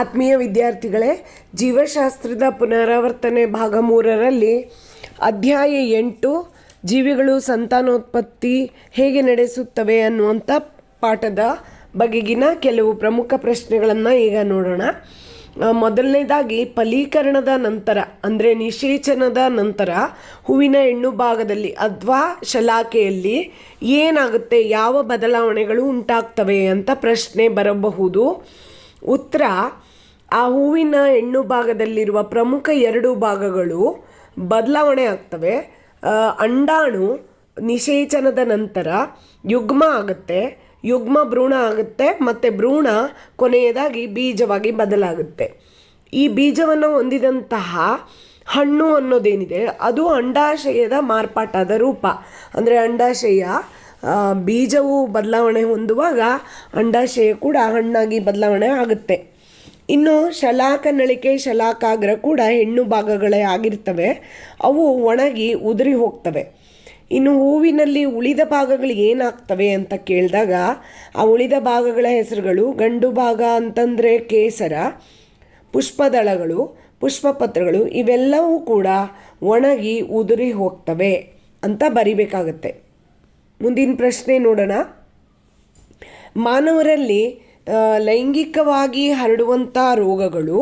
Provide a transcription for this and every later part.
ಆತ್ಮೀಯ ವಿದ್ಯಾರ್ಥಿಗಳೇ, ಜೀವಶಾಸ್ತ್ರದ ಪುನರಾವರ್ತನೆ ಭಾಗ ಮೂರರಲ್ಲಿ ಅಧ್ಯಾಯ ಎಂಟು, ಜೀವಿಗಳು ಸಂತಾನೋತ್ಪತ್ತಿ ಹೇಗೆ ನಡೆಸುತ್ತವೆ ಅನ್ನುವಂಥ ಪಾಠದ ಬಗೆಗಿನ ಕೆಲವು ಪ್ರಮುಖ ಪ್ರಶ್ನೆಗಳನ್ನು ಈಗ ನೋಡೋಣ. ಮೊದಲನೇದಾಗಿ ಫಲೀಕರಣದ ನಂತರ, ಅಂದರೆ ನಿಷೇಚನದ ನಂತರ ಹೂವಿನ ಹೆಣ್ಣು ಭಾಗದಲ್ಲಿ ಅಥವಾ ಶಲಾಕೆಯಲ್ಲಿ ಏನಾಗುತ್ತೆ, ಯಾವ ಬದಲಾವಣೆಗಳು ಉಂಟಾಗ್ತವೆ ಅಂತ ಪ್ರಶ್ನೆ ಬರಬಹುದು. ಉತ್ತರ ಆ ಹೂವಿನ ಹೆಣ್ಣು ಭಾಗದಲ್ಲಿರುವ ಪ್ರಮುಖ ಎರಡು ಭಾಗಗಳು ಬದಲಾವಣೆ ಆಗ್ತವೆ. ಅಂಡಾಣು ನಿಷೇಚನದ ನಂತರ ಯುಗ್ಮ ಆಗುತ್ತೆ, ಯುಗ್ಮ ಭ್ರೂಣ ಆಗುತ್ತೆ, ಮತ್ತು ಭ್ರೂಣ ಕೊನೆಯದಾಗಿ ಬೀಜವಾಗಿ ಬದಲಾಗುತ್ತೆ. ಈ ಬೀಜವನ್ನು ಹೊಂದಿದಂತಹ ಹಣ್ಣು ಅನ್ನೋದೇನಿದೆ, ಅದು ಅಂಡಾಶಯದ ಮಾರ್ಪಾಟಾದ ರೂಪ. ಅಂದರೆ ಅಂಡಾಶಯ ಬೀಜವು ಬದಲಾವಣೆ ಹೊಂದುವಾಗ ಅಂಡಾಶಯ ಕೂಡ ಹಣ್ಣಾಗಿ ಬದಲಾವಣೆ ಆಗುತ್ತೆ. ಇನ್ನು ಶಲಾಕನಳಿಕೆ ಶಲಾಕಾಗ್ರ ಕೂಡ ಹೆಣ್ಣು ಭಾಗಗಳೇ ಆಗಿರ್ತವೆ. ಅವು ಒಣಗಿ ಉದುರಿ ಹೋಗ್ತವೆ. ಇನ್ನು ಹೂವಿನಲ್ಲಿ ಉಳಿದ ಭಾಗಗಳು ಏನಾಗ್ತವೆ ಅಂತ ಕೇಳಿದಾಗ, ಆ ಉಳಿದ ಭಾಗಗಳ ಹೆಸರುಗಳು ಗಂಡು ಭಾಗ ಅಂತಂದರೆ ಕೇಸರ, ಪುಷ್ಪದಳಗಳು, ಪುಷ್ಪಪತ್ರಗಳು ಇವೆಲ್ಲವೂ ಕೂಡ ಒಣಗಿ ಉದುರಿ ಹೋಗ್ತವೆ ಅಂತ ಬರಿಬೇಕಾಗತ್ತೆ. ಮುಂದಿನ ಪ್ರಶ್ನೆ ನೋಡೋಣ. ಮಾನವರಲ್ಲಿ ಲೈಂಗಿಕವಾಗಿ ಹರಡುವಂಥ ರೋಗಗಳು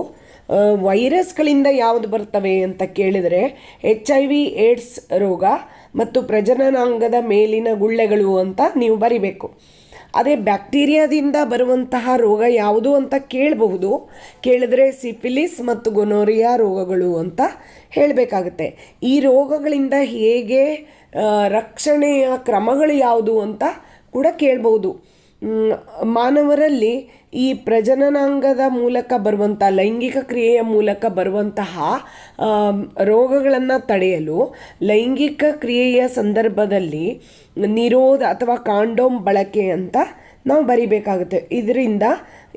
ವೈರಸ್ಗಳಿಂದ ಯಾವುದು ಬರ್ತವೆ ಅಂತ ಕೇಳಿದರೆ ಎಚ್ ಐ ವಿ ಏಡ್ಸ್ ರೋಗ ಮತ್ತು ಪ್ರಜನನಾಂಗದ ಮೇಲಿನ ಗುಳ್ಳೆಗಳು ಅಂತ ನೀವು ಬರಿಬೇಕು. ಅದೇ ಬ್ಯಾಕ್ಟೀರಿಯಾದಿಂದ ಬರುವಂತಹ ರೋಗ ಯಾವುದು ಅಂತ ಕೇಳಬಹುದು. ಕೇಳಿದ್ರೆ ಸಿಫಿಲಿಸ್ ಮತ್ತು ಗೊನೋರಿಯಾ ರೋಗಗಳು ಅಂತ ಹೇಳಬೇಕಾಗುತ್ತೆ. ಈ ರೋಗಗಳಿಂದ ಹೇಗೆ ರಕ್ಷಣೆಯ ಕ್ರಮಗಳು ಯಾವುದು ಅಂತ ಕೂಡ ಕೇಳ್ಬೋದು ಮ್, ಮಾನವರಲ್ಲಿ ಈ ಪ್ರಜನನಾಂಗದ ಮೂಲಕ ಬರುವಂಥ ಲೈಂಗಿಕ ಕ್ರಿಯೆಯ ಮೂಲಕ ಬರುವಂತಹ ರೋಗಗಳನ್ನು ತಡೆಯಲು ಲೈಂಗಿಕ ಕ್ರಿಯೆಯ ಸಂದರ್ಭದಲ್ಲಿ ನಿರೋಧ ಅಥವಾ ಕಾಂಡೋಮ್ ಬಳಕೆ ಅಂತ ನಾವು ಬರಿಬೇಕಾಗುತ್ತೆ. ಇದರಿಂದ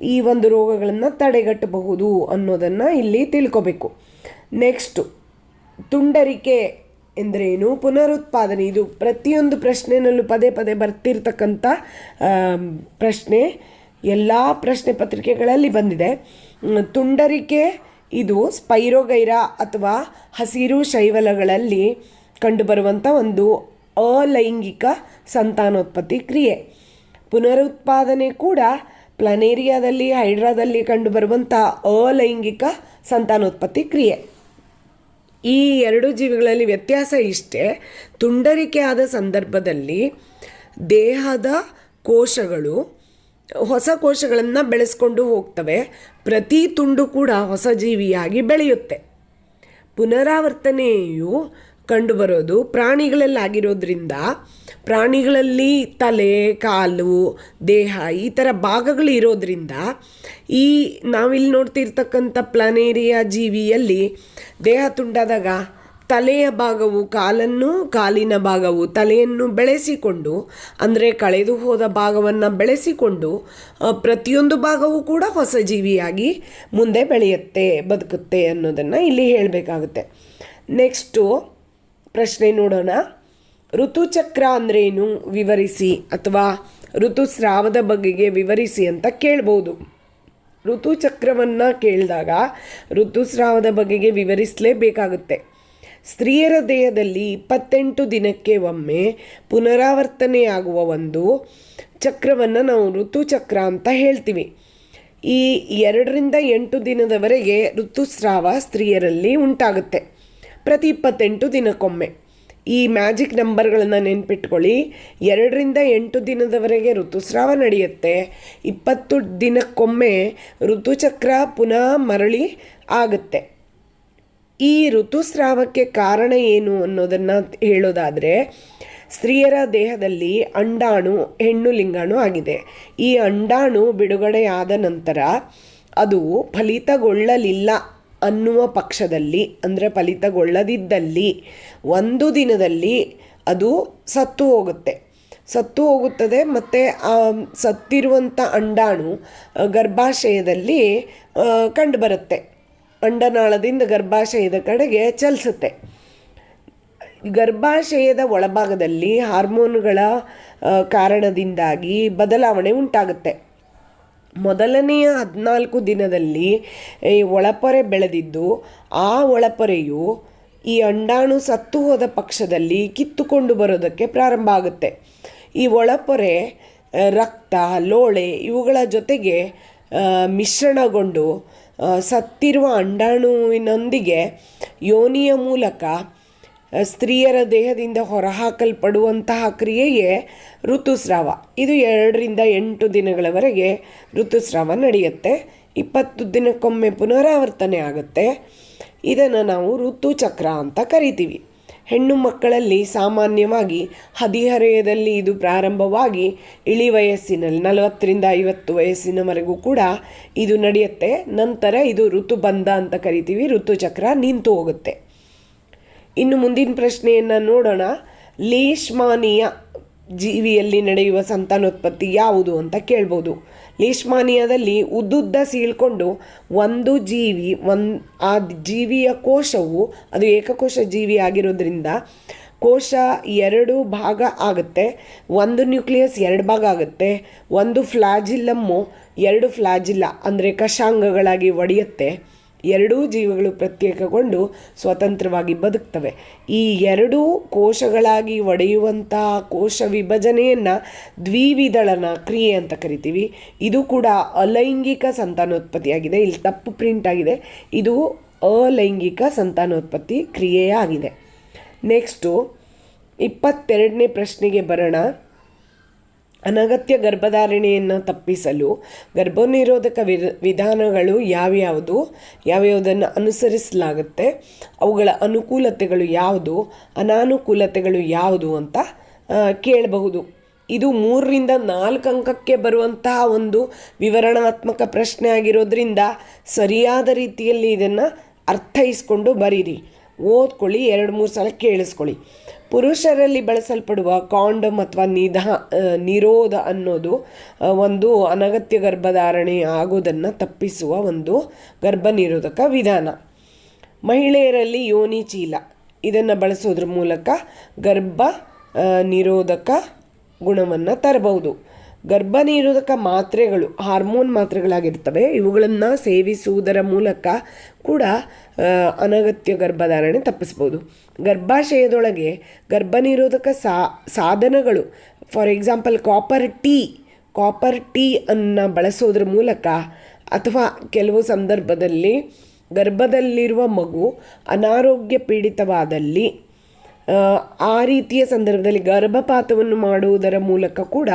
ಈ ಒಂದು ರೋಗಗಳನ್ನು ತಡೆಗಟ್ಟಬಹುದು ಅನ್ನೋದನ್ನು ಇಲ್ಲಿ ತಿಳ್ಕೊಬೇಕು. ನೆಕ್ಸ್ಟು ತುಂಡರಿಕೆ. ಎಂದರೇನು ಪುನರುತ್ಪಾದನೆ. ಇದು ಪ್ರತಿಯೊಂದು ಪ್ರಶ್ನೆನಲ್ಲೂ ಪದೇ ಪದೇ ಬರ್ತಿರ್ತಕ್ಕಂಥ ಪ್ರಶ್ನೆ. ಎಲ್ಲ ಪ್ರಶ್ನೆ ಪತ್ರಿಕೆಗಳಲ್ಲಿ ಬಂದಿದೆ. ತುಂಡರಿಕೆ ಇದು ಸ್ಪೈರೋಗೈರಾ ಅಥವಾ ಹಸಿರು ಶೈವಲಗಳಲ್ಲಿ ಕಂಡುಬರುವಂಥ ಒಂದು ಅಲೈಂಗಿಕ ಸಂತಾನೋತ್ಪತ್ತಿ ಕ್ರಿಯೆ. ಪುನರುತ್ಪಾದನೆ ಕೂಡ ಪ್ಲನೇರಿಯಾದಲ್ಲಿ, ಹೈಡ್ರಾದಲ್ಲಿ ಕಂಡುಬರುವಂಥ ಅಲೈಂಗಿಕ ಸಂತಾನೋತ್ಪತ್ತಿ ಕ್ರಿಯೆ. ಈ ಎರಡು ಜೀವಿಗಳಲ್ಲಿ ವ್ಯತ್ಯಾಸ ಇಷ್ಟೇ. ತುಂಡರಿಕೆ ಆದ ಸಂದರ್ಭದಲ್ಲಿ ದೇಹದ ಕೋಶಗಳು ಹೊಸ ಕೋಶಗಳನ್ನು ಬೆಳೆಸ್ಕೊಂಡು ಹೋಗ್ತವೆ. ಪ್ರತಿ ತುಂಡು ಕೂಡ ಹೊಸ ಜೀವಿಯಾಗಿ ಬೆಳೆಯುತ್ತೆ. ಪುನರಾವರ್ತನೆಯು ಕಂಡುಬರೋದು. ಪ್ರಾಣಿಗಳಲ್ಲಾಗಿರೋದ್ರಿಂದ ಪ್ರಾಣಿಗಳಲ್ಲಿ ತಲೆ, ಕಾಲು, ದೇಹ ಈ ಥರ ಭಾಗಗಳು ಇರೋದ್ರಿಂದ ಈ ನಾವಿಲ್ಲಿ ನೋಡ್ತಿರ್ತಕ್ಕಂಥ ಪ್ಲಾನೇರಿಯಾ ಜೀವಿಯಲ್ಲಿ ದೇಹ ತುಂಡಾದಾಗ ತಲೆಯ ಭಾಗವು ಕಾಲನ್ನು, ಕಾಲಿನ ಭಾಗವು ತಲೆಯನ್ನು ಬೆಳೆಸಿಕೊಂಡು, ಅಂದರೆ ಕಳೆದು ಹೋದ ಭಾಗವನ್ನು ಬೆಳೆಸಿಕೊಂಡು ಪ್ರತಿಯೊಂದು ಭಾಗವೂ ಕೂಡ ಹೊಸ ಜೀವಿಯಾಗಿ ಮುಂದೆ ಬೆಳೆಯುತ್ತೆ, ಬದುಕುತ್ತೆ ಅನ್ನೋದನ್ನು ಇಲ್ಲಿ ಹೇಳಬೇಕಾಗುತ್ತೆ. ನೆಕ್ಸ್ಟು ಪ್ರಶ್ನೆ ನೋಡೋಣ. ಋತುಚಕ್ರ ಅಂದ್ರೇನು? ವಿವರಿಸಿ. ಅಥವಾ ಋತುಸ್ರಾವದ ಬಗೆಗೆ ವಿವರಿಸಿ ಅಂತ ಕೇಳ್ಬೋದು. ಋತುಚಕ್ರವನ್ನು ಕೇಳಿದಾಗ ಋತುಸ್ರಾವದ ಬಗೆಗೆ ವಿವರಿಸಲೇಬೇಕಾಗುತ್ತೆ. ಸ್ತ್ರೀಯರ ದೇಹದಲ್ಲಿ ಇಪ್ಪತ್ತೆಂಟು ದಿನಕ್ಕೆ ಒಮ್ಮೆ ಪುನರಾವರ್ತನೆಯಾಗುವ ಒಂದು ಚಕ್ರವನ್ನು ನಾವು ಋತುಚಕ್ರ ಅಂತ ಹೇಳ್ತೀವಿ. ಈ ಎರಡರಿಂದ ಎಂಟು ದಿನದವರೆಗೆ ಋತುಸ್ರಾವ ಸ್ತ್ರೀಯರಲ್ಲಿ ಉಂಟಾಗುತ್ತೆ. ಪ್ರತಿ ಇಪ್ಪತ್ತೆಂಟು ದಿನಕ್ಕೊಮ್ಮೆ. ಈ ಮ್ಯಾಜಿಕ್ ನಂಬರ್ಗಳನ್ನು ನೆನ್ಪಿಟ್ಕೊಳ್ಳಿ. ಎರಡರಿಂದ ಎಂಟು ದಿನದವರೆಗೆ ಋತುಸ್ರಾವ ನಡೆಯುತ್ತೆ. ಇಪ್ಪತ್ತು ದಿನಕ್ಕೊಮ್ಮೆ ಋತುಚಕ್ರ ಪುನಃ ಮರಳಿ ಆಗುತ್ತೆ. ಈ ಋತುಸ್ರಾವಕ್ಕೆ ಕಾರಣ ಏನು ಅನ್ನೋದನ್ನು ಹೇಳೋದಾದರೆ, ಸ್ತ್ರೀಯರ ದೇಹದಲ್ಲಿ ಅಂಡಾಣು, ಹೆಣ್ಣು ಲಿಂಗಾಣು ಆಗಿದೆ. ಈ ಅಂಡಾಣು ಬಿಡುಗಡೆಯಾದ ನಂತರ ಅದು ಫಲಿತಗೊಳ್ಳಲಿಲ್ಲ ಅನ್ನುವ ಪಕ್ಷದಲ್ಲಿ, ಅಂದರೆ ಫಲಿತಗೊಳ್ಳದಿದ್ದಲ್ಲಿ, ಒಂದು ದಿನದಲ್ಲಿ ಅದು ಸತ್ತು ಹೋಗುತ್ತೆ. ಸತ್ತು ಹೋಗುತ್ತದೆ, ಮತ್ತು ಆ ಸತ್ತಿರುವಂಥ ಅಂಡಾಣು ಗರ್ಭಾಶಯದಲ್ಲಿ ಕಂಡುಬರುತ್ತೆ. ಅಂಡನಾಳದಿಂದ ಗರ್ಭಾಶಯದ ಕಡೆಗೆ ಚಲಿಸುತ್ತೆ. ಗರ್ಭಾಶಯದ ಒಳಭಾಗದಲ್ಲಿ ಹಾರ್ಮೋನುಗಳ ಕಾರಣದಿಂದಾಗಿ ಬದಲಾವಣೆ ಉಂಟಾಗುತ್ತೆ. ಮೊದಲನೆಯ ಹದಿನಾಲ್ಕು ದಿನದಲ್ಲಿ ಈ ಒಳಪೊರೆ ಬೆಳೆದಿದ್ದು, ಆ ಒಳಪೊರೆಯು ಈ ಅಂಡಾಣು ಸತ್ತು ಹೋದ ಪಕ್ಷದಲ್ಲಿ ಕಿತ್ತುಕೊಂಡು ಬರೋದಕ್ಕೆ ಪ್ರಾರಂಭ ಆಗುತ್ತೆ. ಈ ಒಳಪೊರೆ ರಕ್ತ, ಲೋಳೆ ಇವುಗಳ ಜೊತೆಗೆ ಮಿಶ್ರಣಗೊಂಡು ಸತ್ತಿರುವ ಅಂಡಾಣುವಿನೊಂದಿಗೆ ಯೋನಿಯ ಮೂಲಕ ಸ್ತ್ರೀಯರ ದೇಹದಿಂದ ಹೊರಹಾಕಲ್ಪಡುವಂತಹ ಕ್ರಿಯೆಯೇ ಋತುಸ್ರಾವ. ಇದು ಎರಡರಿಂದ ಎಂಟು ದಿನಗಳವರೆಗೆ ಋತುಸ್ರಾವ ನಡೆಯುತ್ತೆ. ಇಪ್ಪತ್ತು ದಿನಕ್ಕೊಮ್ಮೆ ಪುನರಾವರ್ತನೆ ಆಗುತ್ತೆ. ಇದನ್ನು ನಾವು ಋತುಚಕ್ರ ಅಂತ ಕರಿತೀವಿ. ಹೆಣ್ಣು ಮಕ್ಕಳಲ್ಲಿ ಸಾಮಾನ್ಯವಾಗಿ ಹದಿಹರೆಯದಲ್ಲಿ ಇದು ಪ್ರಾರಂಭವಾಗಿ ಇಳಿ ವಯಸ್ಸಿನಲ್ಲಿ ನಲವತ್ತರಿಂದ ಐವತ್ತು ವಯಸ್ಸಿನವರೆಗೂ ಕೂಡ ಇದು ನಡೆಯುತ್ತೆ. ನಂತರ ಇದು ಋತುಬಂಧ ಅಂತ ಕರಿತೀವಿ. ಋತುಚಕ್ರ ನಿಂತು ಹೋಗುತ್ತೆ. ಇನ್ನು ಮುಂದಿನ ಪ್ರಶ್ನೆಯನ್ನು ನೋಡೋಣ. ಲೇಷ್ಮಾನಿಯ ಜೀವಿಯಲ್ಲಿ ನಡೆಯುವ ಸಂತಾನೋತ್ಪತ್ತಿ ಯಾವುದು ಅಂತ ಕೇಳ್ಬೋದು. ಲೇಷ್ಮಾನಿಯಾದಲ್ಲಿ ಉದ್ದುದ್ದ ಸೀಳ್ಕೊಂಡು ಒಂದು ಜೀವಿ, ಒಂದು, ಆ ಜೀವಿಯ ಕೋಶವು, ಅದು ಏಕಕೋಶ ಜೀವಿ ಆಗಿರೋದ್ರಿಂದ ಕೋಶ ಎರಡು ಭಾಗ ಆಗುತ್ತೆ. ಒಂದು ನ್ಯೂಕ್ಲಿಯಸ್ ಎರಡು ಭಾಗ ಆಗುತ್ತೆ. ಒಂದು ಫ್ಲಾಜಿಲ್ಲಮ್ಮು ಎರಡು ಫ್ಲಾಜಿಲ್ಲ, ಅಂದರೆ ಕಶಾಂಗಗಳಾಗಿ ಒಡೆಯುತ್ತೆ. ಎರಡೂ ಜೀವಗಳು ಪ್ರತ್ಯೇಕಗೊಂಡು ಸ್ವತಂತ್ರವಾಗಿ ಬದುಕ್ತವೆ. ಈ ಎರಡೂ ಕೋಶಗಳಾಗಿ ಒಡೆಯುವಂತಹ ಕೋಶ ವಿಭಜನೆಯನ್ನು ದ್ವಿವಿದಳನ ಕ್ರಿಯೆ ಅಂತ ಕರಿತೀವಿ. ಇದು ಕೂಡ ಅಲೈಂಗಿಕ ಸಂತಾನೋತ್ಪತ್ತಿಯಾಗಿದೆ. ಇಲ್ಲಿ ತಪ್ಪು ಪ್ರಿಂಟ್ ಆಗಿದೆ. ಇದು ಅಲೈಂಗಿಕ ಸಂತಾನೋತ್ಪತ್ತಿ ಕ್ರಿಯೆಯಾಗಿದೆ. ನೆಕ್ಸ್ಟು ಇಪ್ಪತ್ತೆರಡನೇ ಪ್ರಶ್ನೆಗೆ ಬರೋಣ. ಅನಗತ್ಯ ಗರ್ಭಧಾರಣೆಯನ್ನು ತಪ್ಪಿಸಲು ಗರ್ಭನಿರೋಧಕ ವಿಧ ವಿಧಾನಗಳು ಯಾವ್ಯಾವುದು? ಯಾವ್ಯಾವುದನ್ನು ಅನುಸರಿಸಲಾಗುತ್ತೆ? ಅವುಗಳ ಅನುಕೂಲತೆಗಳು ಯಾವುದು? ಅನಾನುಕೂಲತೆಗಳು ಯಾವುದು ಅಂತ ಕೇಳಬಹುದು. ಇದು ಮೂರರಿಂದ ನಾಲ್ಕು ಅಂಕಕ್ಕೆ ಬರುವಂತಹ ಒಂದು ವಿವರಣಾತ್ಮಕ ಪ್ರಶ್ನೆ ಆಗಿರೋದ್ರಿಂದ ಸರಿಯಾದ ರೀತಿಯಲ್ಲಿ ಇದನ್ನು ಅರ್ಥೈಸ್ಕೊಂಡು ಬರೀರಿ. ಓದ್ಕೊಳ್ಳಿ, ಎರಡು ಮೂರು ಸಲ ಕೇಳಿಸ್ಕೊಳ್ಳಿ. ಪುರುಷರಲ್ಲಿ ಬಳಸಲ್ಪಡುವ ಕಾಂಡಮ್ ಅಥವಾ ನಿಧ ನಿರೋಧ ಅನ್ನೋದು ಒಂದು ಅನಗತ್ಯ ಗರ್ಭಧಾರಣೆ ಆಗೋದನ್ನು ತಪ್ಪಿಸುವ ಒಂದು ಗರ್ಭ ನಿರೋಧಕ ವಿಧಾನ. ಮಹಿಳೆಯರಲ್ಲಿ ಯೋನಿ ಚೀಲ ಇದನ್ನು ಬಳಸೋದ್ರ ಮೂಲಕ ಗರ್ಭ ನಿರೋಧಕ ಗುಣವನ್ನು ತರಬಹುದು. ಗರ್ಭ ನಿರೋಧಕ ಮಾತ್ರೆಗಳು, ಹಾರ್ಮೋನ್ ಮಾತ್ರೆಗಳಾಗಿರ್ತವೆ. ಇವುಗಳನ್ನು ಸೇವಿಸುವುದರ ಮೂಲಕ ಕೂಡ ಅನಗತ್ಯ ಗರ್ಭಧಾರಣೆ ತಪ್ಪಿಸ್ಬೋದು ಗರ್ಭಾಶಯದೊಳಗೆ ಗರ್ಭನಿರೋಧಕ ಸಾ, ಸಾಧನಗಳು, for example copper T copper T ಅನ್ನು ಬಳಸೋದ್ರ ಮೂಲಕ ಅಥವಾ ಕೆಲವು ಸಂದರ್ಭದಲ್ಲಿ ಗರ್ಭದಲ್ಲಿರುವ ಮಗು ಅನಾರೋಗ್ಯ ಪೀಡಿತವಾದಲ್ಲಿ ಆ, ರೀತಿಯ ಸಂದರ್ಭದಲ್ಲಿ ಗರ್ಭಪಾತವನ್ನು ಮಾಡುವುದರ ಮೂಲಕ ಕೂಡ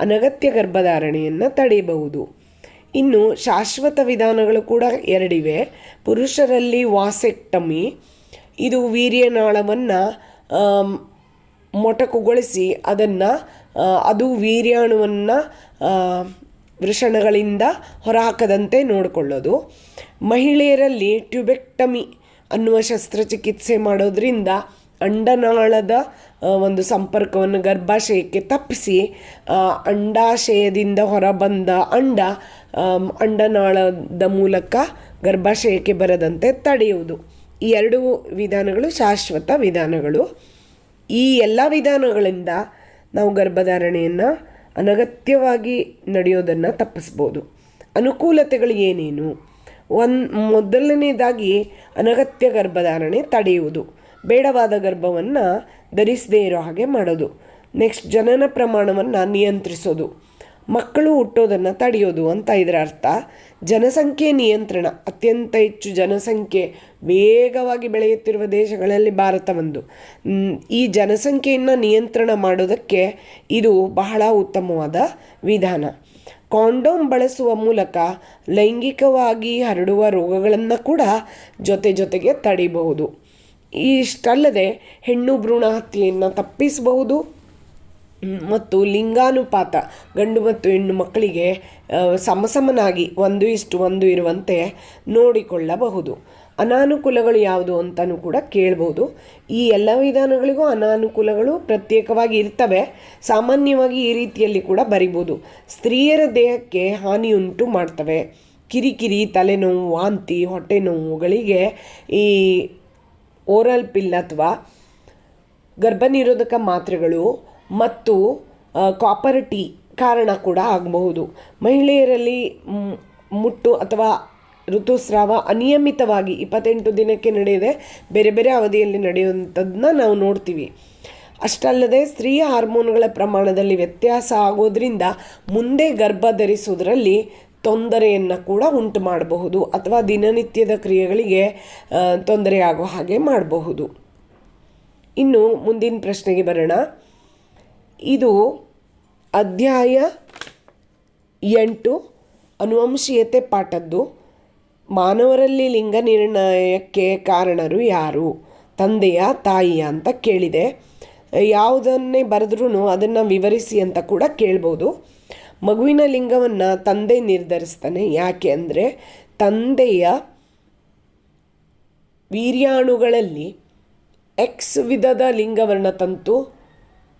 ಅನಗತ್ಯ ಗರ್ಭಧಾರಣೆಯನ್ನು ತಡೆಯಬಹುದು. ಇನ್ನು ಶಾಶ್ವತ ವಿಧಾನಗಳು ಕೂಡ ಎರಡಿವೆ. ಪುರುಷರಲ್ಲಿ ವಾಸೆಕ್ಟಮಿ ಇದು ವೀರ್ಯನಾಳವನ್ನು ಮೊಟಕುಗೊಳಿಸಿ ಅದನ್ನು ಅದು ವೀರ್ಯಾಣುವನ್ನು ವೃಷಣಗಳಿಂದ ಹೊರಹಾಕದಂತೆ ನೋಡಿಕೊಳ್ಳೋದು. ಮಹಿಳೆಯರಲ್ಲಿ ಟ್ಯುಬೆಕ್ಟಮಿ ಅನ್ನುವ ಶಸ್ತ್ರಚಿಕಿತ್ಸೆ ಮಾಡೋದ್ರಿಂದ ಅಂಡನಾಳದ ಒಂದು ಸಂಪರ್ಕವನ್ನು ಗರ್ಭಾಶಯಕ್ಕೆ ತಪ್ಪಿಸಿ ಅಂಡಾಶಯದಿಂದ ಹೊರಬಂದ ಅಂಡ ಅಂಡನಾಳದ ಮೂಲಕ ಗರ್ಭಾಶಯಕ್ಕೆ ಬರದಂತೆ ತಡೆಯುವುದು. ಈ ಎರಡು ವಿಧಾನಗಳು ಶಾಶ್ವತ ವಿಧಾನಗಳು. ಈ ಎಲ್ಲ ವಿಧಾನಗಳಿಂದ ನಾವು ಗರ್ಭಧಾರಣೆಯನ್ನು ಅನಗತ್ಯವಾಗಿ ನಡೆಯೋದನ್ನು ತಪ್ಪಿಸ್ಬೋದು. ಅನುಕೂಲತೆಗಳು ಏನೇನು? ಒನ್ ಮೊದಲನೇದಾಗಿ ಅನಗತ್ಯ ಗರ್ಭಧಾರಣೆ ತಡೆಯುವುದು. ಬೇಡವಾದ ಗರ್ಭವನ್ನು ಧರಿಸದೇ ಇರೋ ಹಾಗೆ ಮಾಡೋದು. ನೆಕ್ಸ್ಟ್ ಜನನ ಪ್ರಮಾಣವನ್ನು ನಿಯಂತ್ರಿಸೋದು. ಮಕ್ಕಳು ಹುಟ್ಟೋದನ್ನು ತಡೆಯೋದು ಅಂತ ಇದರ ಅರ್ಥ. ಜನಸಂಖ್ಯೆ ನಿಯಂತ್ರಣ, ಅತ್ಯಂತ ಹೆಚ್ಚು ಜನಸಂಖ್ಯೆ ವೇಗವಾಗಿ ಬೆಳೆಯುತ್ತಿರುವ ದೇಶಗಳಲ್ಲಿ ಭಾರತ ಒಂದು. ಈ ಜನಸಂಖ್ಯೆಯನ್ನು ನಿಯಂತ್ರಣ ಮಾಡೋದಕ್ಕೆ ಇದು ಬಹಳ ಉತ್ತಮವಾದ ವಿಧಾನ. ಕಾಂಡೋಮ್ ಬಳಸುವ ಮೂಲಕ ಲೈಂಗಿಕವಾಗಿ ಹರಡುವ ರೋಗಗಳನ್ನು ಕೂಡ ಜೊತೆ ಜೊತೆಗೆ ತಡಿಬಹುದು. ಇಷ್ಟಲ್ಲದೆ ಹೆಣ್ಣು ಭ್ರೂಣ ಹತ್ಯೆಯನ್ನು ತಪ್ಪಿಸಬಹುದು. ಮತ್ತು ಲಿಂಗಾನುಪಾತ, ಗಂಡು ಮತ್ತು ಹೆಣ್ಣು ಮಕ್ಕಳಿಗೆ ಸಮಸಮನಾಗಿ ಒಂದು ಇಷ್ಟು ಒಂದು ಇರುವಂತೆ ನೋಡಿಕೊಳ್ಳಬಹುದು. ಅನಾನುಕೂಲಗಳು ಯಾವುದು ಅಂತಲೂ ಕೂಡ ಕೇಳ್ಬೋದು ಈ ಎಲ್ಲ ವಿಧಾನಗಳಿಗೂ ಅನಾನುಕೂಲಗಳು ಪ್ರತ್ಯೇಕವಾಗಿ ಇರ್ತವೆ. ಸಾಮಾನ್ಯವಾಗಿ ಈ ರೀತಿಯಲ್ಲಿ ಕೂಡ ಬರಿಬೋದು ಸ್ತ್ರೀಯರ ದೇಹಕ್ಕೆ ಹಾನಿಯುಂಟು ಮಾಡ್ತವೆ. ಕಿರಿಕಿರಿ, ತಲೆನೋವು, ವಾಂತಿ ಹೊಟ್ಟೆ ನೋವುಗಳಿಗೆ ಈ ಓರಲ್ ಪಿಲ್ ಅಥವಾ ಗರ್ಭನಿರೋಧಕ ಮಾತ್ರೆಗಳು ಮತ್ತು ಕಾಪರ್ ಟೀ ಕಾರಣ ಕೂಡ ಆಗಬಹುದು. ಮಹಿಳೆಯರಲ್ಲಿ ಮುಟ್ಟು ಅಥವಾ ಋತುಸ್ರಾವ ಅನಿಯಮಿತವಾಗಿ ಇಪ್ಪತ್ತೆಂಟು ದಿನಕ್ಕೆ ನಡೆಯದೆ ಬೇರೆ ಬೇರೆ ಅವಧಿಯಲ್ಲಿ ನಡೆಯುವಂಥದ್ದನ್ನ ನಾವು ನೋಡ್ತೀವಿ. ಅಷ್ಟಲ್ಲದೆ ಸ್ತ್ರೀಯ ಹಾರ್ಮೋನ್ಗಳ ಪ್ರಮಾಣದಲ್ಲಿ ವ್ಯತ್ಯಾಸ ಆಗೋದ್ರಿಂದ ಮುಂದೆ ಗರ್ಭ ಧರಿಸುವುದರಲ್ಲಿ ತೊಂದರೆಯನ್ನು ಕೂಡ ಉಂಟು ಮಾಡಬಹುದು ಅಥವಾ ದಿನನಿತ್ಯದ ಕ್ರಿಯೆಗಳಿಗೆ ತೊಂದರೆಯಾಗೋ ಹಾಗೆ ಮಾಡಬಹುದು. ಇನ್ನು ಮುಂದಿನ ಪ್ರಶ್ನೆಗೆ ಬರೋಣ. ಇದು ಅಧ್ಯಾಯ ಎಂಟು, ಅನುವಂಶೀಯತೆ ಪಾಠದ್ದು. ಮಾನವರಲ್ಲಿ ಲಿಂಗ ನಿರ್ಣಯಕ್ಕೆ ಕಾರಣರು ಯಾರು? ತಂದೆಯ, ತಾಯಿಯ ಅಂತ ಕೇಳಿದೆ. ಯಾವುದನ್ನೇ ಬರೆದ್ರೂ ಅದನ್ನು ವಿವರಿಸಿ ಅಂತ ಕೂಡ ಕೇಳ್ಬೋದು. ಮಗುವಿನ ಲಿಂಗವನ್ನು ತಂದೆ ನಿರ್ಧರಿಸ್ತಾನೆ. ಯಾಕೆ ಅಂದರೆ ತಂದೆಯ ವೀರ್ಯಾಣುಗಳಲ್ಲಿ ಎಕ್ಸ್ ವಿಧದ ಲಿಂಗವರ್ಣ ತಂತು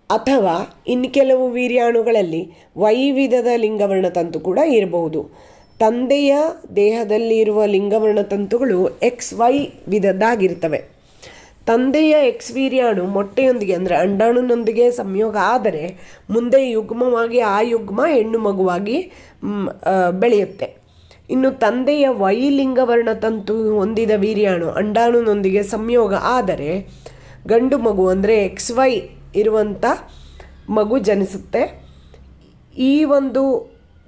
ಅಥವಾ ಇನ್ನು ಕೆಲವು ವೀರ್ಯಾಣುಗಳಲ್ಲಿ ವೈ ವಿಧದ ಲಿಂಗವರ್ಣ ತಂತು ಕೂಡ ಇರಬಹುದು. ತಂದೆಯ ದೇಹದಲ್ಲಿ ಇರುವ ಲಿಂಗವರ್ಣ ತಂತುಗಳು ಎಕ್ಸ್ ವೈ ವಿಧದ್ದಾಗಿರ್ತವೆ. ತಂದೆಯ ಎಕ್ಸ್ ವೀರ್ಯಾಣು ಮೊಟ್ಟೆಯೊಂದಿಗೆ, ಅಂದರೆ ಅಂಡಾಣುನೊಂದಿಗೆ ಸಂಯೋಗ ಆದರೆ ಮುಂದೆ ಯುಗ್ಮವಾಗಿ ಆ ಯುಗ್ಮ ಹೆಣ್ಣು ಮಗುವಾಗಿ ಬೆಳೆಯುತ್ತೆ. ಇನ್ನು ತಂದೆಯ ವೈಲಿಂಗವರ್ಣ ತಂತು ಹೊಂದಿದ ವೀರ್ಯಾಣು ಅಂಡಾಣುನೊಂದಿಗೆ ಸಂಯೋಗ ಆದರೆ ಗಂಡು ಮಗು, ಅಂದರೆ ಎಕ್ಸ್ ವೈ ಇರುವಂಥ ಮಗು ಜನಿಸುತ್ತೆ. ಈ ಒಂದು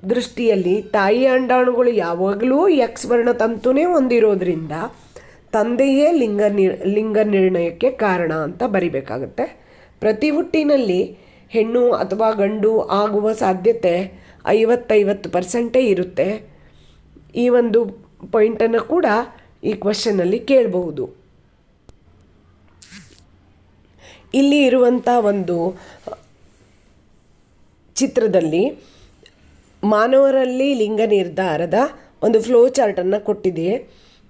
ದೃಷ್ಟಿಯಲ್ಲಿ ತಾಯಿಯ ಅಂಡಾಣುಗಳು ಯಾವಾಗಲೂ ಎಕ್ಸ್ ವರ್ಣ ತಂತುನೇ ಹೊಂದಿರೋದ್ರಿಂದ ತಂದೆಯೇ ಲಿಂಗ ನಿರ್ ಲಿಂಗ ನಿರ್ಣಯಕ್ಕೆ ಕಾರಣ ಅಂತ ಬರಿಬೇಕಾಗುತ್ತೆ. ಪ್ರತಿ ಹುಟ್ಟಿನಲ್ಲಿ ಹೆಣ್ಣು ಅಥವಾ ಗಂಡು ಆಗುವ ಸಾಧ್ಯತೆ ಐವತ್ತೈವತ್ತು ಪರ್ಸೆಂಟೇ ಇರುತ್ತೆ. ಈ ಒಂದು ಪಾಯಿಂಟನ್ನು ಕೂಡ ಈ ಕ್ವಶನಲ್ಲಿ ಕೇಳಬಹುದು. ಇಲ್ಲಿ ಇರುವಂಥ ಒಂದು ಚಿತ್ರದಲ್ಲಿ ಮಾನವರಲ್ಲಿ ಲಿಂಗ ನಿರ್ಧಾರದ ಒಂದು ಫ್ಲೋ ಚಾರ್ಟನ್ನು ಕೊಟ್ಟಿದೆ.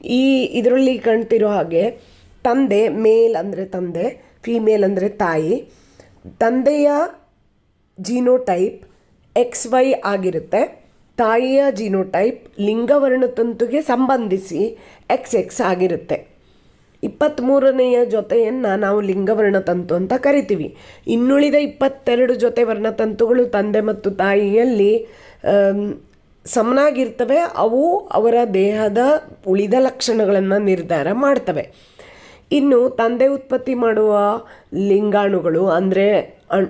ಈ ಇದರಲ್ಲಿ ಕಾಣ್ತಿರೋ ಹಾಗೆ ತಂದೆ, ಮೇಲ್ ಅಂದರೆ ತಂದೆ, ಫೀಮೇಲ್ ಅಂದರೆ ತಾಯಿ. ತಂದೆಯ ಜೀನೋಟೈಪ್ ಎಕ್ಸ್ ವೈ ಆಗಿರುತ್ತೆ. ತಾಯಿಯ ಜೀನೋಟೈಪ್ ಲಿಂಗವರ್ಣತಂತುಗೆ ಸಂಬಂಧಿಸಿ ಎಕ್ಸ್ ಎಕ್ಸ್ ಆಗಿರುತ್ತೆ. ಇಪ್ಪತ್ತ್ಮೂರನೆಯ ಜೊತೆಯನ್ನು ನಾವು ಲಿಂಗವರ್ಣ ತಂತು ಅಂತ ಕರಿತೀವಿ. ಇನ್ನುಳಿದ ಇಪ್ಪತ್ತೆರಡು ಜೊತೆ ವರ್ಣತಂತುಗಳು ತಂದೆ ಮತ್ತು ತಾಯಿಯಲ್ಲಿ ಸಮನಾಗಿರ್ತವೆ, ಅವು ಅವರ ದೇಹದ ಉಳಿದ ಲಕ್ಷಣಗಳನ್ನು ನಿರ್ಧಾರ ಮಾಡ್ತವೆ. ಇನ್ನು ತಂದೆ ಉತ್ಪತ್ತಿ ಮಾಡುವ ಲಿಂಗಾಣುಗಳು ಅಂದರೆ ಅಣ್,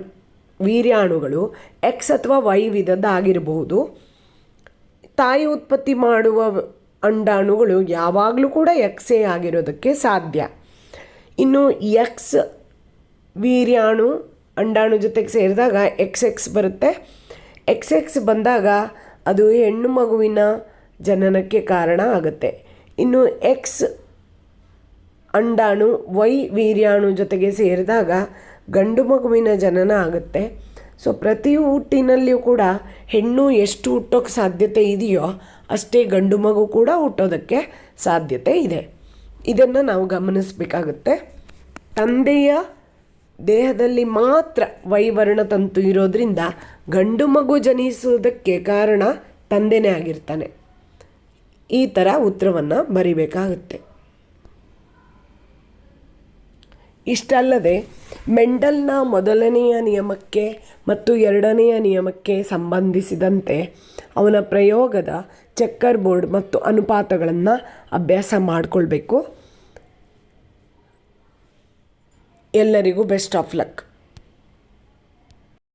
ವೀರ್ಯಾಣುಗಳು ಎಕ್ಸ್ ಅಥವಾ ವೈ ವಿಧದ್ದಾಗಿರಬಹುದು. ತಾಯಿ ಉತ್ಪತ್ತಿ ಮಾಡುವ ಅಂಡಾಣುಗಳು ಯಾವಾಗಲೂ ಕೂಡ ಎಕ್ಸೇ ಆಗಿರೋದಕ್ಕೆ ಸಾಧ್ಯ. ಇನ್ನು ಎಕ್ಸ್ ವೀರ್ಯಾಣು ಅಂಡಾಣು ಜೊತೆಗೆ ಸೇರಿದಾಗ ಎಕ್ಸ್ ಎಕ್ಸ್ ಬರುತ್ತೆ. ಎಕ್ಸ್ ಎಕ್ಸ್ ಬಂದಾಗ ಅದು ಹೆಣ್ಣು ಮಗುವಿನ ಜನನಕ್ಕೆ ಕಾರಣ ಆಗುತ್ತೆ. ಇನ್ನು ಎಕ್ಸ್ ಅಂಡಾಣು ವೈ ವೀರ್ಯಾಣು ಜೊತೆಗೆ ಸೇರಿದಾಗ ಗಂಡು ಮಗುವಿನ ಜನನ ಆಗುತ್ತೆ. ಸೊ ಪ್ರತಿ ಹುಟ್ಟಿನಲ್ಲಿಯೂ ಕೂಡ ಹೆಣ್ಣು ಎಷ್ಟು ಹುಟ್ಟೋಕ್ಕೆ ಸಾಧ್ಯತೆ ಇದೆಯೋ ಅಷ್ಟೇ ಗಂಡು ಮಗು ಕೂಡ ಹುಟ್ಟೋದಕ್ಕೆ ಸಾಧ್ಯತೆ ಇದೆ. ಇದನ್ನು ನಾವು ಗಮನಿಸಬೇಕಾಗುತ್ತೆ. ತಂದೆಯ ದೇಹದಲ್ಲಿ ಮಾತ್ರ ವೈವರ್ಣ ತಂತು ಇರೋದ್ರಿಂದ ಗಂಡು ಮಗು ಜನಿಸುವುದಕ್ಕೆ ಕಾರಣ ತಂದೆನೇ ಆಗಿರ್ತಾನೆ. ಈ ಥರ ಉತ್ತರವನ್ನು ಬರಿಬೇಕಾಗುತ್ತೆ. ಇಷ್ಟಲ್ಲದೆ ಮೆಂಡಲ್ನ ಮೊದಲನೆಯ ನಿಯಮಕ್ಕೆ ಮತ್ತು ಎರಡನೆಯ ನಿಯಮಕ್ಕೆ ಸಂಬಂಧಿಸಿದಂತೆ ಅವನ ಪ್ರಯೋಗದ ಚೆಕ್ಕರ್ ಬೋರ್ಡ್ ಮತ್ತು ಅನುಪಾತಗಳನ್ನು ಅಭ್ಯಾಸ ಮಾಡಿಕೊಳ್ಬೇಕು. ಎಲ್ಲರಿಗೂ ಬೆಸ್ಟ್ ಆಫ್ ಲಕ್.